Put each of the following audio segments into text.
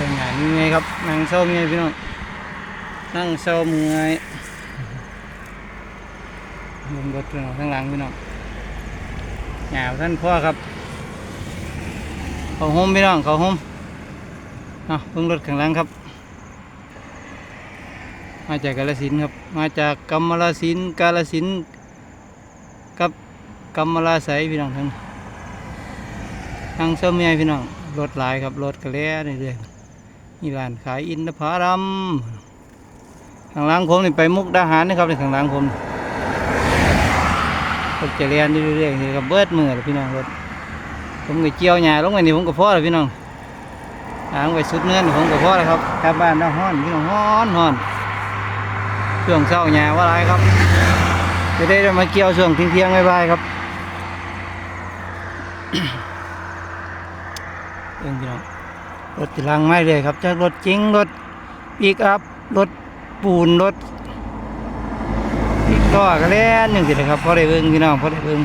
ดินงานยังไงครับนั่งเศร้าเมียพี่น้องนั่งเศร้าเมื่อยลงรถพี่น้องข้างหลังพี่น้องหนาวท่านพ่อครับเขาห่มพี่น้องเขาห่มเอาเพิ่งรถข้างหลังครับ มาจากกาลสินครับ มาจากกำมลาสินกาลสินธุ์กับกำมลาไสพี่น้องทั้งทางเสมียพี่น้องรถหลายครับรถกระเล่เรื่อยๆ มีร้านขายอินทผลัมข้างหล่างผมนี่ไปมุกดาหารนะครับในข้างหล่างผมรถจะเรียนเรื่อยๆนี่ครับเบิดมือเลยพี่น้องรถผมก็เกี่ยวหญ้าลงไปนี่ผมก็พอแล้วพี่น้องทางไปสุดเนื้อผมก็พอแล้วครับกลับบ้านแล้วฮ้อนพี่น้องฮ้อนฮ้อนช่วงเช้าหญ้าว่าไรครับจะได้มาเกี่ยวช่วงเที่ยงๆบ่ายๆครับเองพี่น้อง รถติลังไม่เลยครับจากรถจริงรถปีกอัพรถปูนรถอีกก็กระเล่นอย่างสิเลยครับพอได้เบิ่งพี่น้องพอได้เบิ่ง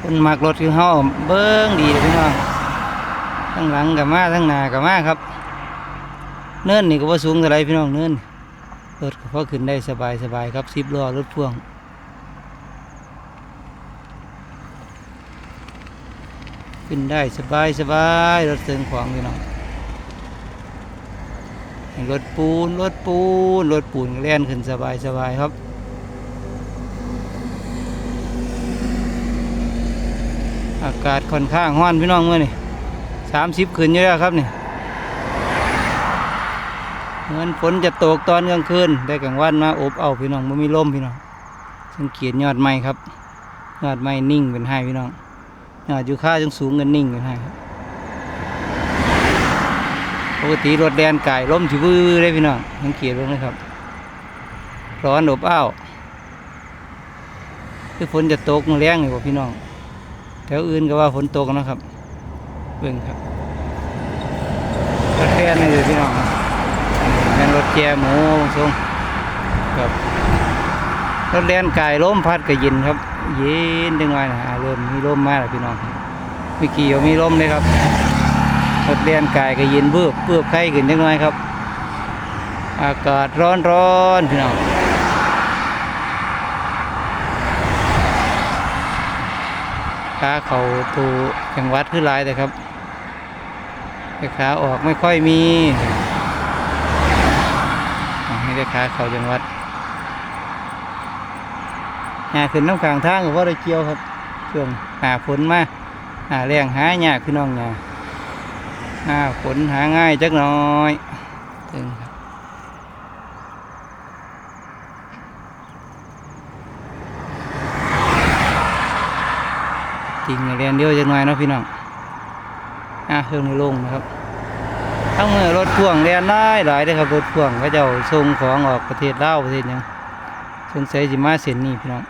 คนมักรถคือเฮาเบิ่งดีเลยพี่น้องทั้งหลังกับมาทั้งหน้ากับมาครับ เนินนี่ก็ว่าสูงเท่าไรพี่น้องเนินรถก็พอขึ้นได้สบายสบายครับสิบล้อรถพ่วง ขึ้นได้สบายสบายรถเสริงขวางพี่น้องรถปูนรถปูนรถปูนแล่นขึ้นสบายสบายครับอากาศค่อนข้างร้อนพี่น้องเมื่อนี่สามสิบขึ้นอยู่แล้วครับนี่เหมือนฝนจะตกตอนกลางคืนได้กลางวันมาอบเอาพี่น้องไม่มีลมพี่น้องสังเกตยอดไม้ครับยอดไม้นิ่งเป็นให้พี่น้อง ยอดอยู่ค่าจังสูงกันนิ่งเป็นให้ครับปกติรถแดนไก่ล้มชิวื้อเลยพี่น้องสังเกตลงเลยครับ ร้อนอบอ้าวคือฝนจะตกแรงอยู่พี่น้องแถวอื่นก็ว่าฝนตกนะครับ เบิ่งครับรถแดนนี่เลยพี่น้องเป็นรถแจหมูทรงครับรถแล่นไก่ล้มพัดก็เย็นครับ เย็นจังไงนะเริ่มมีลมมาแล้วพี่น้องมื่อกี้ยังมีลมเลยครับรถแล่นไก่ก็เย็นเบือบเบือบไข้ขึ้นจังไงครับ อากาศร้อนร้อนพี่น้องขาเขาตูจังหวัดขึ้นหลายแต่ครับแต่ขาออกไม่ค่อยมีอ๋อนี่ได้ค้าเขาจังหวัด หาขึ้นน้ำขางทางก็ว่าได้เกี่ยวครับช่วงหาฝนมาหาแรงหายากพี่น้องหยาหาฝนหาง่ายจักหน่อยถึงครับจริงเรียนเดียวจักหน่อยเนาะพี่น้องอะเครื่องลงนะครับทั้งมือรถพ่วงเรียนได้หลายเลยครับรถพ่วงก็จะส่งของออกประเทศลาวประเทศยังสงสัยสิมาเส้นนี้พี่น้อง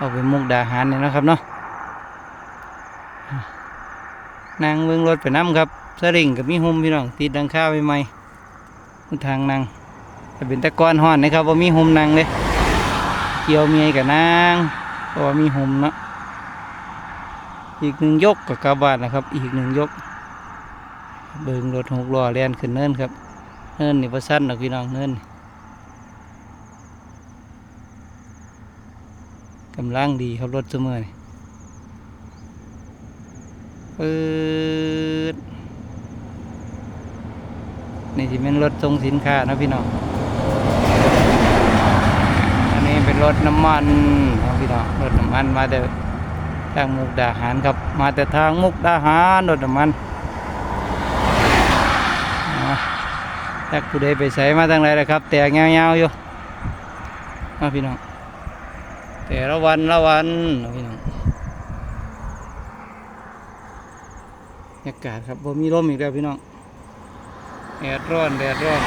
เอาไปมุกดาหารเนี่ยนะครับเนาะนั่งเบิ่งรถไปน้ำครับสลิงกับมีหุมพี่น้องติดดังข้าวไปใหม่ๆทางนั่งแต่เป็นตะกอนห่อนนะครับว่ามีหุมนั่งเลยเกี่ยวเมียกับนางเพราะว่ามีหุมเนาะอีกหนึ่งยกกับกาบานนะครับ อีกหนึ่งยก เบิ่งรถหกล้อแล่นขึ้นเนินครับ เนินนี่ประสั้นหรอกพี่น้องเนินน กำลังดีครับรถเสมอนี่ปืดนี่ที่เป็นรถส่งสินค้านะพี่น้อง อันนี้เป็นรถน้ำมันครับพี่น้อง รถน้ำมันมาแต่ทางมุกดาหารครับ มาแต่ทางมุกดาหารรถน้ำมันจักผู้ใดไปใส่มาทางไหนล่ะครับ แต่เงาๆอยู่มาพี่น้อง แต่ละวันละวันพี่น้องบรรยากาศครับบ่มีลมอีกแล้วพี่น้องแดดร้อนแดดร้อน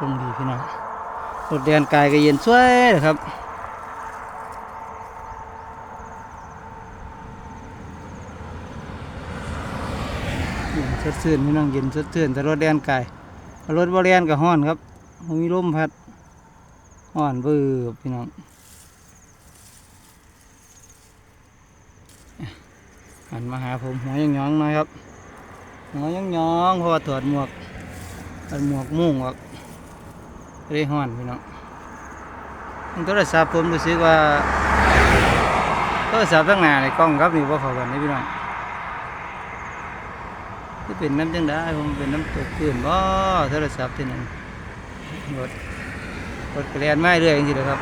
ลมดีพี่น้องรถแดนกายก็เย็นสวยเลยครับ ร เย็น สดชื่นพี่น้องเย็นสดชื่นแต่รถแดนไก่รถบ่แดนก็ฮ้อนครับบ่มีลมพัดฮ้อนเบือพี่น้องหันมาหาผมหัวยังยองหน่อยครับหัวยังยองเพราะว่าถอดหมวกถอดหมวกมุ่งออกเลยฮ้อนพี่น้องโทรศัพท์ผมรู้สึกว่าโทรศัพท์ตั้งน้าในกล้องครับนี่บ่เข้ากันนี่พี่น้อง คือเป็นน้ำจังได้ผมเป็นน้ำตกพื้นบ่โทรศัพท์ที่นั่นรถรถกระเรียนไม่เรื่อยจริงๆเลยครับ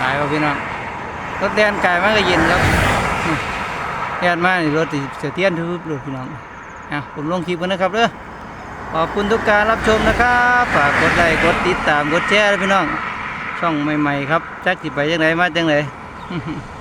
หายครับพี่น้องรถแดนไกายมันก็เย็นครับอืมแดนมานี่รถติเสียเตี้ยนทุบรถพี่น้องอะผมลงคลิปกันนะครับเด้อขอบคุณทุกการรับชมนะครับฝากกดไลค์กดติดตามกดแชร์ด้วยพี่น้อง ช่องใหม่ ๆ ครับจักสิไปจังไหนมาจังไหน Mm-hmm.